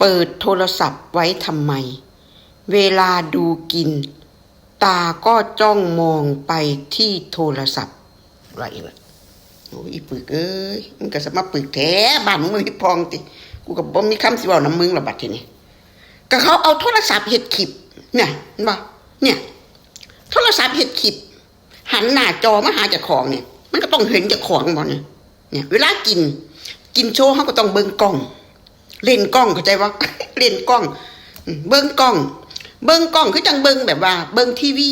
เปิดโทรศัพท์ไว้ทำไม เวลาดูกิน ตาก็จ้องมองไปที่โทรศัพท์ไรล่ะโอ้ยปึกเอ้ยมันก็สมาปึกแท้บ้านมึงไม่มีพองติกูกับบ่มีคำสิเว่าน้ำมึงละบัดทีนี้ก็เขาเอาโทรศัพท์เฮ็ดคลิปเนี่ยเห็นบ่เนี่ย โทรศัพท์เฮ็ดคลิปหันหน้าจอมาหาจ้าของเนี่ย มันก็ต้องเห็นจ้าของบ่เนี่ยเนี่ย เวลากิน กินโชว์เขาก็ต้องเบิ่งกล้อง เล่นกล้องเข้าใจว่าเล่นกล้อง เบิ่งกล้อง เบิ่งกล้องคือจังเบิ่งแบบว่า เบิ่งทีวี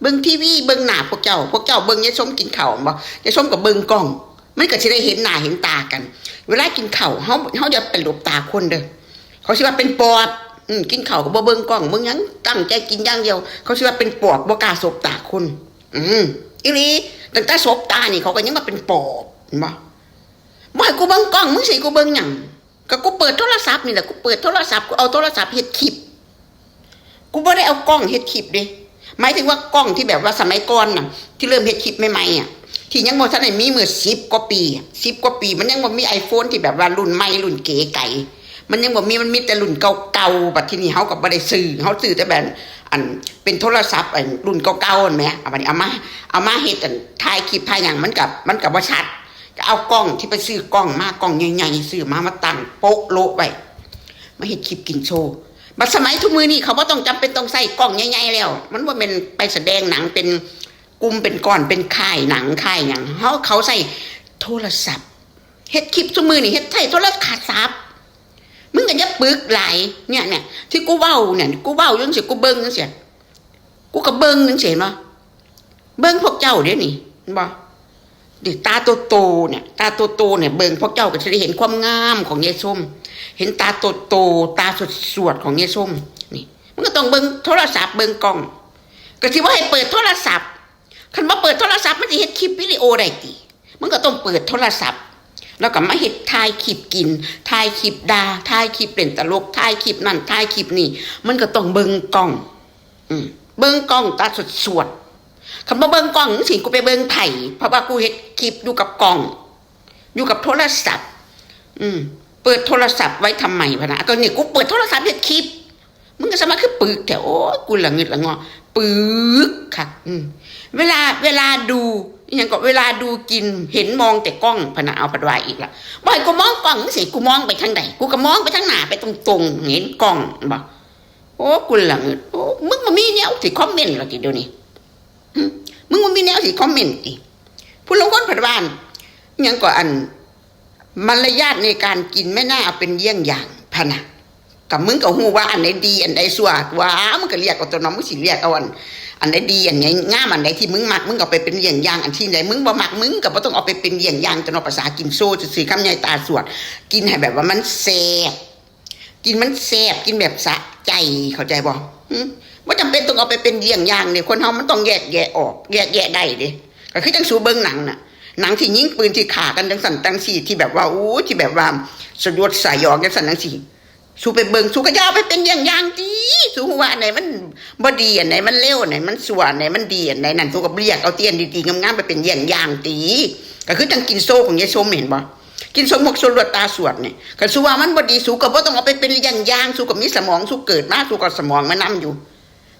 เบิ่งทีวีเบิ่งหน้าพวกเจ้า พวกเจ้าเบิ่งยายส้มกินข้าวบ่ยายส้มกับเบิ่งกล้อง มันก็สิได้เห็นหน้าเห็นตากัน เวลากินข้าวเฮาเฮาอย่าไปหลบตาคนเด้อเขาสิว่าเป็นปอบอืมกินข้าวก็บ่เบิ่งกล้องเบิ่งยังตั้งใจกินอย่างเดียว เขาสิว่าเป็นปอบบ่กล้าสบตาคน อืมอีหลีตั้งแต่สบตานี่เขาก็ยังมาเป็นปอบบ่บ่ให้กูเบิ่งกล้องมึงสิกูเบิ่งหยัง ก็กูเปิดโทรศัพท์นี่แหละกูเปิดโทรศัพท์กูเอาโทรศัพท์เฮ็ดคลิปกูไม่ได้เอากล้องเฮ็ดคลิปเด้หมายถึงว่ากล้องที่แบบว่าสมัยก่อนน่ะ ที่เริ่มเฮ็ดคลิปใหม่ๆอะที่ยังบ่ทันได้มีมือสิบกว่าปีสิบกว่าปี มันยังบ่มีไอโฟนที่แบบว่ารุ่นใหม่รุ่นเก๋ไก่มันยังบ่มีมันมีแต่รุ่นเก่าๆบัดที่นี้เฮาก็บ่ได้ซื้อเฮาซื้อแต่แบบอันเป็นโทรศัพท์อันรุ่นเก่าๆนั่นแหมเอาบัดนี้เอามาเอามาเฮ็ดอันถ่ายคลิปถ่ายหยังมันกับมันกับบ่ชัด ก็เอากล้องที่ไปซื้อกล้องมากล้องใหญ่ๆซื้อมามาตั้งโป๊ะโลไว้มาเฮ็ดคลิปกินโชว์บัดสมัยทุกมือนี่เขาบ่ต้องจำเป็นต้องใส่กล้องใหญ่ๆแล้ว มันว่าเป็นไปแสดงหนังเป็นกลุ่มเป็นก้อนเป็นค่ายหนังค่ายหยังเขาเขาใส่โทรศัพท์เฮ็ดคลิปทุกมือนี่เฮ็ดใส่โทรศัพท์มึงก็อย่าปึกหลายเนี่ยเนี่ยที่กูเว้าเนี่ยกูเว้าจังซี่กูเบิ่งจังซี่กูก็เบิ่งจังซี่เนาะเบิ่งพวกเจ้าเด้นี่เห็นบ่ ดิตาโตๆเนี่ย ตาโตๆเนี่ยเบิ่งพวกเจ้าก็จะได้เห็นความงามของยายส้ม เห็นตาโตโตตาสดสวดของยายส้มนี่ มันก็ต้องเบิ่งโทรศัพท์เบิ่งกล้อง ก็ที่ว่าให้เปิดโทรศัพท์คันว่าเปิดโทรศัพท์มันจะเฮ็ดคลิปวิดีโอได้ติมันก็ต้องเปิดโทรศัพท์ แล้วก็มาเฮ็ดถ่ายคลิปกินถ่ายคลิปดาถ่ายคลิปเล่นตลกถ่ายคลิปนั่นถ่ายคลิปนี่ มันก็ต้องเบิ่งกล้อง อืมเบิ่งกล้องตาสดสวดๆ คำว่าเบิ่งกล้องสิกูไปเบิ่งไผ่เพราะว่ากูเฮ็ดคลิปอยู่กับกล้อง อยู่กับโทรศัพท์ อืม เปิดโทรศัพท์ไว้ทำไมวะนะก็เนี่ยกูเปิดโทรศัพท์เฮ็ดคลิปมึงก็สมารคือปึกแต่โอ้กูหละเงิดละงอปึกค่ะ อืม เวลาเวลาดูอหยังก็เวลาดูกินเห็นมองแต่กล้องพนะเอาผัดวายอีกละบ่ให้กูมองกล้องสิกูมองไปทางใดกูก็มองไปทางหน้าไปตรงๆเห็นกล้องบ่โอ้กูหละเงิดโอ้มึงมามีแนวสิคอมเมนต์ละทีเดียวนี้ มีแนวสิคอมเมนต์ติผู้ลงคนผัดวานยังก็อันมารยาทในการกินไม่น่าเอาเป็นเยี่ยงอย่างพะนะกับมึงก็ฮู้ว่าอันไหนดี อันไหนสัวว่ามึงก็เรียกเอาตัวน้องมึงสิเรียกเอาอันอันไหนดีอันไหนง่ามอันไหนที่มึงมักมึงก็ไปเป็นเยี่ยงอย่างอันที่ไหนมึงบ่มักมึงก็บ่ต้องเอาไปเป็นเยี่ยงอย่างจนเอาภาษากินโซ่ซื่อคำใหญ่ตาสวด กินให้แบบว่ามันแซ่บกินมันแซ่บกินแบบสะใจเข้าใจบ่ หึบ่จำเป็นต้องเอาไปเป็นเยี่ยงอย่างเนี่ยคนเฮามันต้องแยกแยะออก แยกแยะได้เด้ก็คือจังสูเบิ่งหนังน่ะหนังที่ยิงปืนที่ขากันจังสันจังสี่ที่แบบว่าอู้ที่แบบว่าสยดสายองจังสันจังสี่สู้ไปเบิงสู้ก็ยาวไปเป็นอย่างอย่างดีสู้ว่าอันไหนมันบ่ดีอันไหนมันเลวอันไหนมันส่วนอันไหนมันดีอันไหนนั่นสู้กับเรียกเอาเตียนดีๆงามๆไปเป็นอย่างอย่างตีก็คือจังกินโซ่ของยายส้มเห็นบ่ กินสมมกสลวดตาสวดเนี่ยก็สู้ว่ามันบ่ดีสู้ก็บ่ต้องเอาไปเป็นอย่างย่างสู้กับมีสมองสู้เกิดมาสู้กับสมองมานํอยู่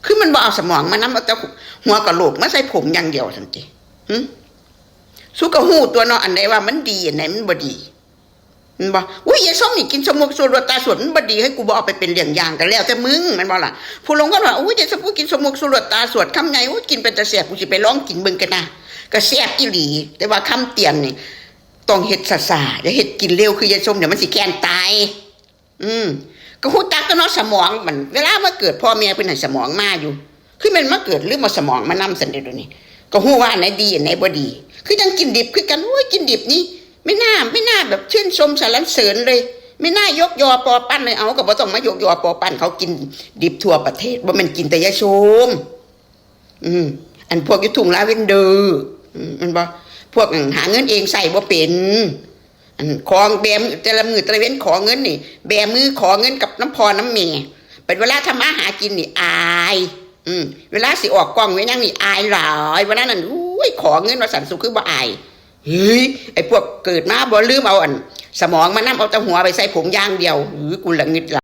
คือมันบ่เอาสมองมานํเอาแต่หัวกะโหลกมาใส่ผมอย่างเดียวซั่นติหึสู้กับหูตัวเนาะอันไหนว่ามันดีอันไหนมันบ่ดีมันบ่อุ้ยยายส้มนี่กินสมกสวดตาสวดมันบ่ดีให้กูบ่เอาไปเป็นเลี้ยงยางกันแล้วแต่มึงมันบ่ล่ะผู้ลงก็ว่าอุ้ยยายส้มกูกินสมกสวดตาสวดคำไงอุ้ยกินเป็นตาแซ่บกูสิไปลองกินเบิ่งกันนะก็แซ่บอีหลี แต่ว่าคำเตียนนี่ ต้องเฮ็ดซะๆอย่าเฮ็ดกินเร็วคือยายส้มเดี๋ยวมันสิแค้นตาย อืมก็ฮู้จักกันเนาะสมองมันเวลามาเกิดพ่อแม่เพิ่นให้สมองมาอยู่ คือมันมาเกิดหรือมาสมองมานำซั่นเด้อเดี๋ยวนี้ก็ฮู้ว่าไหนดีไหนบ่ดี คือยังกินดิบคือกันโอ้ยกินดิบนี่ไม่น่าไม่น่าแบบชื่นชมสรรเสริญเลย ไม่น่ายกยอปอปั้นเลยเอาก็บ่ต้องมายกยอปอปั้นเขากินดิบทั่วประเทศบ่แม่นกินแต่ยาชม อืม อันพวกอยู่ทุ่งลาเวนเดอร์อืมมันบ่ พวกหาเงินเองใส่บ่เป็นของแบมแต่ละมือตะเว้นขอเงินนี่แบมือขอเงินกับน้ำพอน้ำเมเป็นเวลาทำมาหากินนี่อาย อืมเวลาสิออกกล้องไว้ยังนี่อายหลายเวลานั้นอุ้ยขอเงินว่าสันสุขคือบ่อายเฮ้ยไอ้พวกเกิดมาบ่ลืมเอาอัน สมองมานํเอาต่หัวไปใส่ผมย่างเดียวหรือกูละงิดละ